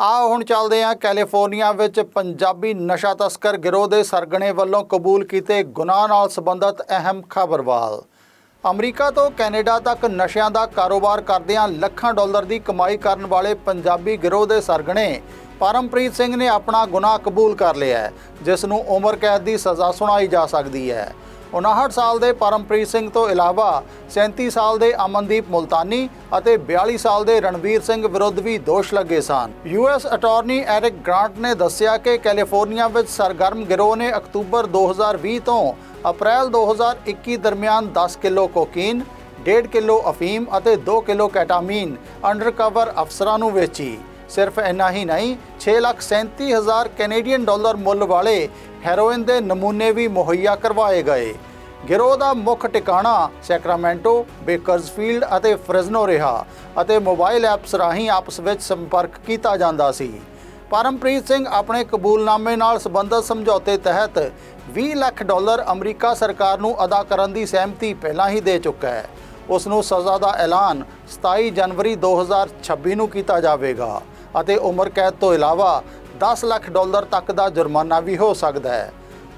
ਆ ਹੁਣ ਚੱਲਦੇ ਹਾਂ ਕੈਲੀਫੋਰਨੀਆ ਵਿੱਚ ਪੰਜਾਬੀ ਨਸ਼ਾ ਤਸਕਰ ਗਿਰੋਹ ਦੇ ਸਰਗਣੇ ਵੱਲੋਂ ਕਬੂਲ ਕੀਤੇ ਗੁਨਾਹ ਨਾਲ ਸੰਬੰਧਿਤ ਅਹਿਮ ਖਬਰਵਾਲ ਅਮਰੀਕਾ ਤੋਂ ਕੈਨੇਡਾ ਤੱਕ ਨਸ਼ਿਆਂ ਦਾ ਕਾਰੋਬਾਰ ਕਰਦਿਆਂ ਲੱਖਾਂ ਡਾਲਰ ਦੀ ਕਮਾਈ ਕਰਨ ਵਾਲੇ ਪੰਜਾਬੀ ਗਿਰੋਹ ਦੇ ਸਰਗਣੇ, ਪਰਮਪ੍ਰੀਤ ਸਿੰਘ ਨੇ ਆਪਣਾ ਗੁਨਾਹ ਕਬੂਲ ਕਰ ਲਿਆ ਜਿਸ ਨੂੰ ਉਮਰ ਕੈਦ ਦੀ ਸਜ਼ਾ ਸੁਣਾਈ ਜਾ ਸਕਦੀ ਹੈ। 59 ਸਾਲ ਦੇ ਪਰਮਪ੍ਰੀਤ ਸਿੰਘ ਤੋਂ ਇਲਾਵਾ 37 ਸਾਲ ਦੇ ਅਮਨਦੀਪ ਮੁਲਤਾਨੀ ਅਤੇ 42 ਸਾਲ ਦੇ ਰਣਵੀਰ ਸਿੰਘ ਵਿਰੁੱਧ ਵੀ ਦੋਸ਼ ਲੱਗੇ ਸਨ। ਯੂਐਸ ਅਟਾਰਨੀ ਐਰਿਕ ਗ੍ਰਾਂਟ ਨੇ ਦੱਸਿਆ ਕਿ ਕੈਲੀਫੋਰਨੀਆ ਵਿੱਚ ਸਰਗਰਮ ਗਿਰੋਹ ਨੇ ਅਕਤੂਬਰ 2020 ਤੋਂ ਅਪ੍ਰੈਲ 2021 ਦਰਮਿਆਨ 10 ਕਿਲੋ ਕੋਕੀਨ 1.5 ਕਿਲੋ ਅਫੀਮ ਅਤੇ 2 ਕਿਲੋ ਕੈਟਾਮੀਨ ਅੰਡਰਕਵਰ ਅਫਸਰਾਂ ਨੂੰ ਵੇਚੀ। ਸਿਰਫ ਇੰਨਾ ਹੀ ਨਹੀਂ 637000 ਕੈਨੇਡੀਅਨ ਡਾਲਰ ਮੁੱਲ ਵਾਲੇ ਹੈਰੋਇਨ ਦੇ ਨਮੂਨੇ ਵੀ ਮੁਹੱਈਆ ਕਰਵਾਏ ਗਏ। ਗਿਰੋਹ ਦਾ ਮੁੱਖ ਟਿਕਾਣਾ ਸੈਕਰਾਮੈਂਟੋ, ਬੇਕਰਜ਼ਫੀਲਡ ਅਤੇ ਫ੍ਰੈਜ਼ਨੋ ਰਿਹਾ ਅਤੇ ਮੋਬਾਈਲ ਐਪਸ ਰਾਹੀਂ ਆਪਸ ਵਿੱਚ ਸੰਪਰਕ ਕੀਤਾ ਜਾਂਦਾ ਸੀ। ਪਰਮਪ੍ਰੀਤ ਸਿੰਘ ਆਪਣੇ ਕਬੂਲਨਾਮੇ ਨਾਲ ਸੰਬੰਧਿਤ ਸਮਝੌਤੇ ਤਹਿਤ 20 ਲੱਖ ਡਾਲਰ ਅਮਰੀਕਾ ਸਰਕਾਰ ਨੂੰ ਅਦਾ ਕਰਨ ਦੀ ਸਹਿਮਤੀ ਪਹਿਲਾਂ ਹੀ ਦੇ ਚੁੱਕਾ ਹੈ। ਉਸ ਨੂੰ ਸਜ਼ਾ ਦਾ ਐਲਾਨ 27 ਜਨਵਰੀ 2026 ਨੂੰ ਕੀਤਾ ਜਾਵੇਗਾ। ਅਤੇ ਉਮਰ ਕੈਦ ਤੋਂ ਇਲਾਵਾ 10 ਲੱਖ ਡਾਲਰ ਤੱਕ ਦਾ ਜੁਰਮਾਨਾ ਵੀ ਹੋ ਸਕਦਾ ਹੈ।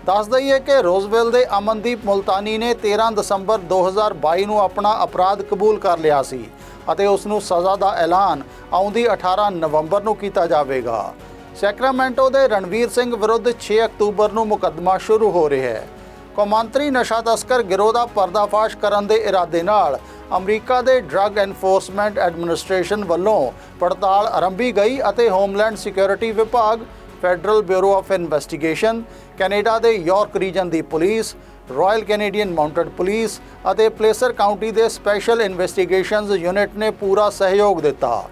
ਦੱਸ ਦਈਏ ਕਿ ਰੋਜ਼ਵੈਲ ਦੇ ਅਮਨਦੀਪ ਮੁਲਤਾਨੀ ਨੇ 13 ਦਸੰਬਰ 2022 ਨੂੰ ਆਪਣਾ ਅਪਰਾਧ ਕਬੂਲ ਕਰ ਲਿਆ ਸੀ ਅਤੇ ਉਸ ਨੂੰ ਸਜ਼ਾ ਦਾ ਐਲਾਨ ਆਉਂਦੀ 18 ਨਵੰਬਰ ਨੂੰ ਕੀਤਾ ਜਾਵੇਗਾ। ਸੈਕਰਾਮੈਂਟੋ ਦੇ ਰਣਵੀਰ ਸਿੰਘ ਵਿਰੁੱਧ 6 ਅਕਤੂਬਰ ਨੂੰ ਮੁਕੱਦਮਾ ਸ਼ੁਰੂ ਹੋ ਰਿਹਾ ਹੈ। ਕੌਮਾਂਤਰੀ ਨਸ਼ਾ ਤਸਕਰ ਗਿਰੋਹ ਦਾ ਪਰਦਾਫਾਸ਼ ਕਰਨ ਦੇ ਇਰਾਦੇ ਨਾਲ ਅਮਰੀਕਾ ਦੇ ਡਰੱਗ ਐਨਫੋਰਸਮੈਂਟ ਐਡਮਿਨਿਸਟ੍ਰੇਸ਼ਨ ਵੱਲੋਂ ਪੜਤਾਲ ਆਰੰਭੀ ਗਈ ਅਤੇ ਹੋਮਲੈਂਡ ਸਿਕਿਉਰਿਟੀ ਵਿਭਾਗ federal bureau of investigation Canada ਦੇ ਯਾਰਕ ਰੀਜਨ ਦੀ police royal Canadian mounted police ਅਤੇ ਪਲੇਸਰ ਕਾਉਂਟੀ ਦੇ ਸਪੈਸ਼ਲ ਇਨਵੈਸਟੀਗੇਸ਼ਨਸ ਯੂਨਿਟ ਨੇ ਪੂਰਾ ਸਹਿਯੋਗ ਦਿੱਤਾ।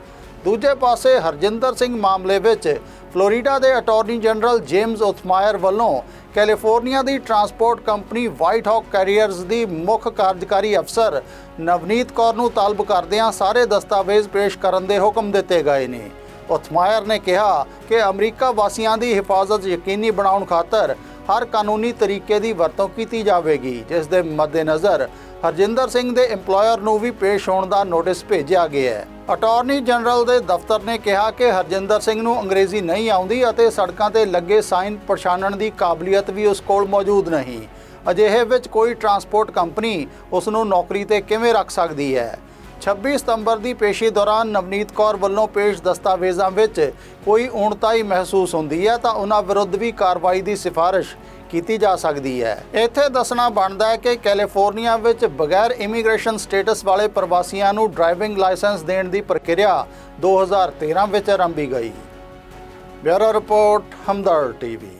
ਦੂਜੇ ਪਾਸੇ ਹਰਜਿੰਦਰ ਸਿੰਘ ਮਾਮਲੇ ਵਿੱਚ ਫਲੋਰੀਡਾ ਦੇ ਅਟਾਰਨੀ ਜਨਰਲ ਜੇਮਸ ਉਥਮਾਇਰ ਵੱਲੋਂ ਕੈਲੀਫੋਰਨੀਆ ਦੀ transport company White Hawk carriers ਦੀ ਮੁੱਖ ਕਾਰਜਕਾਰੀ ਅਫਸਰ ਨਵਨੀਤ ਕੌਰ ਨੂੰ ਤਾਲਬ ਕਰਦਿਆਂ ਸਾਰੇ ਦਸਤਾਵੇਜ਼ ਪੇਸ਼ ਕਰਨ ਦੇ ਹੁਕਮ ਦਿੱਤੇ ਗਏ ਨੇ। ਉਥਮਾਇਰ ਨੇ ਕਿਹਾ ਕਿ ਅਮਰੀਕਾ ਵਾਸੀਆਂ ਦੀ ਹਿਫਾਜ਼ਤ ਯਕੀਨੀ ਬਣਾਉਣ ਖਾਤਰ ਹਰ ਕਾਨੂੰਨੀ ਤਰੀਕੇ ਦੀ ਵਰਤੋਂ ਕੀਤੀ ਜਾਵੇਗੀ, ਜਿਸ ਦੇ ਮੱਦੇਨਜ਼ਰ ਹਰਜਿੰਦਰ ਸਿੰਘ ਦੇ EMPLOYER ਨੂੰ ਵੀ ਪੇਸ਼ ਹੋਣ ਦਾ ਨੋਟਿਸ ਭੇਜਿਆ ਗਿਆ ਹੈ। ਅਟਾਰਨੀ ਜਨਰਲ ਦੇ ਦਫ਼ਤਰ ਨੇ ਕਿਹਾ ਕਿ ਹਰਜਿੰਦਰ ਸਿੰਘ ਨੂੰ ਅੰਗਰੇਜ਼ੀ ਨਹੀਂ ਆਉਂਦੀ ਅਤੇ ਸੜਕਾਂ ਤੇ ਲੱਗੇ ਸਾਈਨ ਪਛਾਣਨ ਦੀ ਕਾਬਲੀਅਤ ਵੀ ਉਸ ਕੋਲ ਮੌਜੂਦ ਨਹੀਂ। ਅਜਿਹੇ ਵਿੱਚ ਕੋਈ ਟਰਾਂਸਪੋਰਟ ਕੰਪਨੀ ਉਸ ਨੂੰ ਨੌਕਰੀ ਤੇ ਕਿਵੇਂ ਰੱਖ ਸਕਦੀ ਹੈ? 26 ਸਤੰਬਰ ਦੀ ਪੇਸ਼ੀ ਦੌਰਾਨ ਨਵਨੀਤ ਕੌਰ ਵੱਲੋਂ ਪੇਸ਼ ਦਸਤਾਵੇਜ਼ਾਂ ਵਿੱਚ ਕੋਈ ਊਣਤਾਈ ਮਹਿਸੂਸ ਹੁੰਦੀ ਹੈ ਤਾਂ ਉਹਨਾਂ ਵਿਰੁੱਧ ਵੀ ਕਾਰਵਾਈ ਦੀ ਸਿਫਾਰਿਸ਼ ਕੀਤੀ ਜਾ ਸਕਦੀ ਹੈ। ਇੱਥੇ ਦੱਸਣਾ ਬਣਦਾ ਹੈ ਕਿ ਕੈਲੀਫੋਰਨੀਆ ਵਿੱਚ ਬਗੈਰ ਇਮੀਗ੍ਰੇਸ਼ਨ ਸਟੇਟਸ ਵਾਲੇ ਪ੍ਰਵਾਸੀਆਂ ਨੂੰ ਡਰਾਈਵਿੰਗ ਲਾਇਸੈਂਸ ਦੇਣ ਦੀ ਪ੍ਰਕਿਰਿਆ 2013 ਵਿੱਚ ਆਰੰਭੀ ਗਈ। Bureau report Hamdard TV.